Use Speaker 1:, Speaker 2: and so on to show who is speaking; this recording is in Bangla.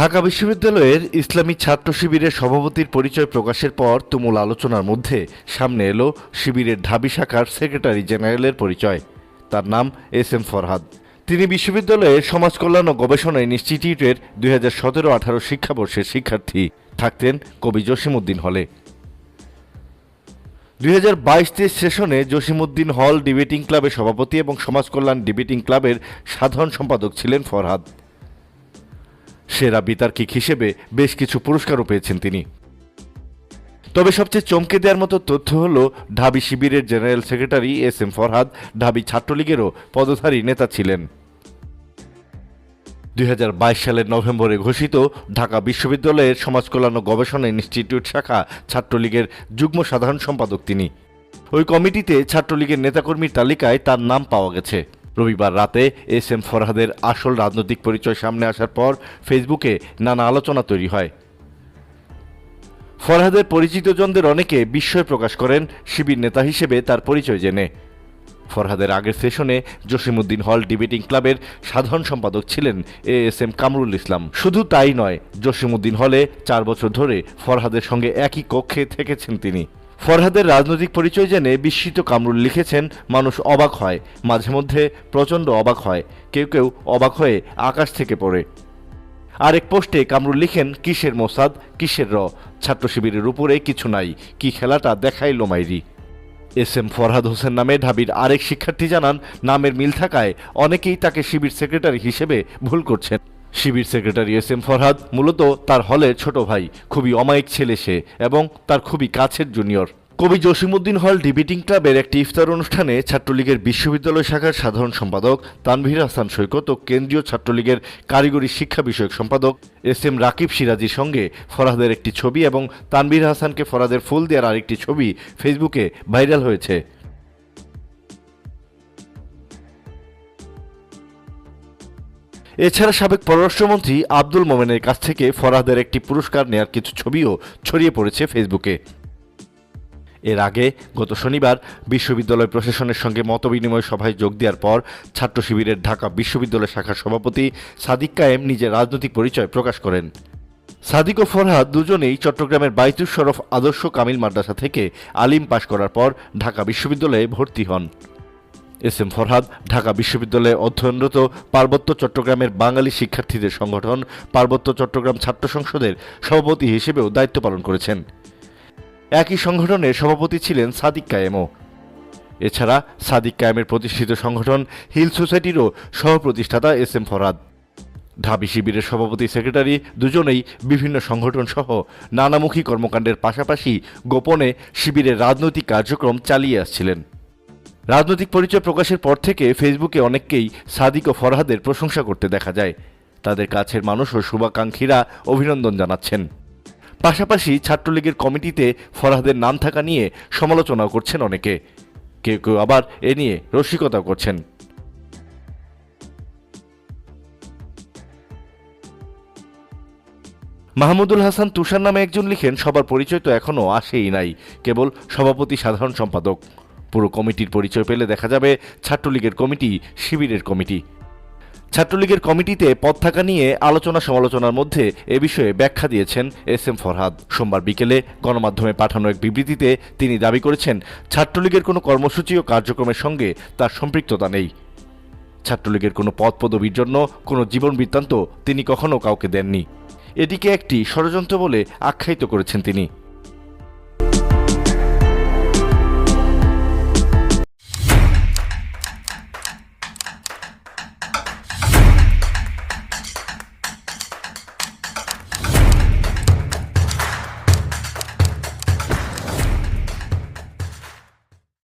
Speaker 1: ঢাকা বিশ্ববিদ্যালয়ের ইসলামী ছাত্র শিবিরের সভাপতির পরিচয় প্রকাশের পর তুমুল আলোচনার মধ্যে সামনে এলো শিবিরের ঢাবি শাখার সেক্রেটারি জেনারেলের পরিচয় তার নাম এস এম ফরহাদ তিনি বিশ্ববিদ্যালয়ের সমাজকল্যাণ ও গবেষণা ইনস্টিটিউটের দুই হাজার সতেরো আঠারো শিক্ষাবর্ষের শিক্ষার্থী থাকতেন কবি জসিমুদ্দিন হলে দুই হাজার বাইশ তেইশ সেশনে জসিমুদ্দিন হল ডিবেটিং ক্লাবের সভাপতি এবং সমাজকল্যাণ ডিবেটিং ক্লাবের সাধারণ সম্পাদক ছিলেন ফরহাদ সেরা বিতার্কিক হিসেবে বেশ কিছু পুরস্কারও পেয়েছেন তিনি তবে সবচেয়ে চমকে দেওয়ার মতো তথ্য হল ঢাবি শিবিরের general secretary S M Farhad Dhabi ছাত্রলীগেরও পদধারী নেতা ছিলেন দুই সালের নভেম্বরে ঘোষিত ঢাকা বিশ্ববিদ্যালয়ের সমাজকল্যাণ ও গবেষণা ইনস্টিটিউট শাখা ছাত্রলীগের যুগ্ম সাধারণ সম্পাদক তিনি ওই কমিটিতে ছাত্রলীগের নেতাকর্মীর তালিকায় তার নাম পাওয়া গেছে রবিবার রাতে এস এম ফরহাদের আসল রাজনৈতিক পরিচয় সামনে আসার পর ফেসবুকে নানা আলোচনা তৈরি হয় ফরহাদের পরিচিতজনদের অনেকে বিস্ময় প্রকাশ করেন শিবির নেতা হিসেবে তার পরিচয় জেনে ফরহাদের আগের সেশনে জসিমুদ্দিন হল ডিবেটিং ক্লাবের সাধারণ সম্পাদক ছিলেন A S M Kamrul Islam শুধু তাই নয় জসিমুদ্দিন হলে চার বছর ধরে ফরহাদের সঙ্গে একই কক্ষে থেকেছেন তিনি ফরহাদের রাজনৈতিক পরিচয় জেনে বিস্মিত কামরুল লিখেছেন মানুষ অবাক হয় মাঝে মধ্যে প্রচণ্ড অবাক হয় কেউ কেউ অবাক হয়ে আকাশ থেকে পড়ে আরেক পোস্টে কামরুল লিখেন কিসের মোসাদ কিসের র ছাত্র শিবিরের উপরে কিছু নাই কি খেলাটা দেখাইল মাইরি এস এম ফরহাদ হোসেন নামে ঢাবির আরেক শিক্ষার্থী জানান নামের মিল থাকায় অনেকেই তাকে শিবির সেক্রেটারি হিসেবে ভুল করছেন Shibir secretary S M Farhad মূলত তার হলের ছোট ভাই খুবই অমায়িক ছেলে সে এবং তার খুবই কাছের জুনিয়র কবি জসিমুদ্দিন হল ডিবেটিং ক্লাবের একটি ইফতার অনুষ্ঠানে ছাত্রলীগের বিশ্ববিদ্যালয় শাখার সাধারণ সম্পাদক তানভীর হাসান সৈকত ও কেন্দ্রীয় ছাত্রলীগের কারিগরি শিক্ষা বিষয়ক সম্পাদক এস এম রাকিব সিরাজির সঙ্গে ফরাদের একটি ছবি এবং তানভীর হাসানকে ফরাদের ফুল দেওয়ার আরেকটি ছবি ফেসবুকে ভাইরাল হয়েছে এছাড়া সাবেক পররাষ্ট্রমন্ত্রী আব্দুল মোমেনের কাছ থেকে ফরাদের একটি পুরস্কার নেয়ার কিছু ছবিও ছড়িয়ে পড়েছে ফেসবুকে এর আগে গত শনিবার বিশ্ববিদ্যালয় প্রশাসনের সঙ্গে মতবিনিময় সভায় যোগ দেওয়ার পর ছাত্র শিবিরের ঢাকা বিশ্ববিদ্যালয় শাখার সভাপতি সাদিক কায়েম নিজের রাজনৈতিক পরিচয় প্রকাশ করেন সাদিক ও ফরহাদ দুজনেই চট্টগ্রামের বাইতুল শরফ আদর্শ কামিল মাদ্রাসা থেকে আলিম পাশ করার পর ঢাকা বিশ্ববিদ্যালয়ে ভর্তি হন এস এম ফরহাদ ঢাকা বিশ্ববিদ্যালয়ে অধ্যয়নরত পার্বত্য চট্টগ্রামের বাঙালি শিক্ষার্থীদের সংগঠন পার্বত্য চট্টগ্রাম ছাত্র সংসদের সভাপতি হিসেবেও দায়িত্ব পালন করেছেন একই সংগঠনের সভাপতি ছিলেন সাদিক কায়েমও এছাড়া সাদিক কায়েমের প্রতিষ্ঠিত সংগঠন হিল সোসাইটিরও সহপ্রতিষ্ঠাতা এস এম ফরহাদ ঢাবি শিবিরের সভাপতি সেক্রেটারি দুজনেই বিভিন্ন সংগঠন সহ নানামুখী কর্মকাণ্ডের পাশাপাশি গোপনে শিবিরের রাজনৈতিক কার্যক্রম চালিয়ে আসছিলেন রাজনৈতিক পরিচয় প্রকাশের পর থেকে ফেসবুকে অনেককেই সাদিক ও ফরহাদের প্রশংসা করতে দেখা যায় তাদের কাছের মানুষ ও শুভাকাঙ্ক্ষীরা অভিনন্দন জানাচ্ছেন পাশাপাশি ছাত্রলীগের কমিটিতে ফরহাদের নাম থাকা নিয়ে সমালোচনাও করছেন অনেকে কেউ কেউ আবার এ নিয়ে রসিকতাও করছেন মাহমুদুল হাসান তুষার নামে একজন লিখেন সবার পরিচয় তো এখনও আসেই নাই কেবল সভাপতি সাধারণ সম্পাদক পুরো কমিটির পরিচয় পেলে দেখা যাবে ছাত্রলীগের কমিটি শিবিরের কমিটি ছাত্রলীগের কমিটিতে পদ থাকা নিয়ে আলোচনা সমালোচনার মধ্যে এ বিষয়ে ব্যাখ্যা দিয়েছেন এস এম ফরহাদ সোমবার বিকেলে গণমাধ্যমে পাঠানো এক বিবৃতিতে তিনি দাবি করেছেন ছাত্রলীগের কোনো কর্মসূচি ও কার্যক্রমের সঙ্গে তার সম্পৃক্ততা নেই ছাত্রলীগের কোনো পদ পদবীর জন্য কোনো জীবন বৃত্তান্ত তিনি কখনো কাউকে দেননি এটিকে একটি ষড়যন্ত্র বলে আখ্যায়িত করেছেন তিনি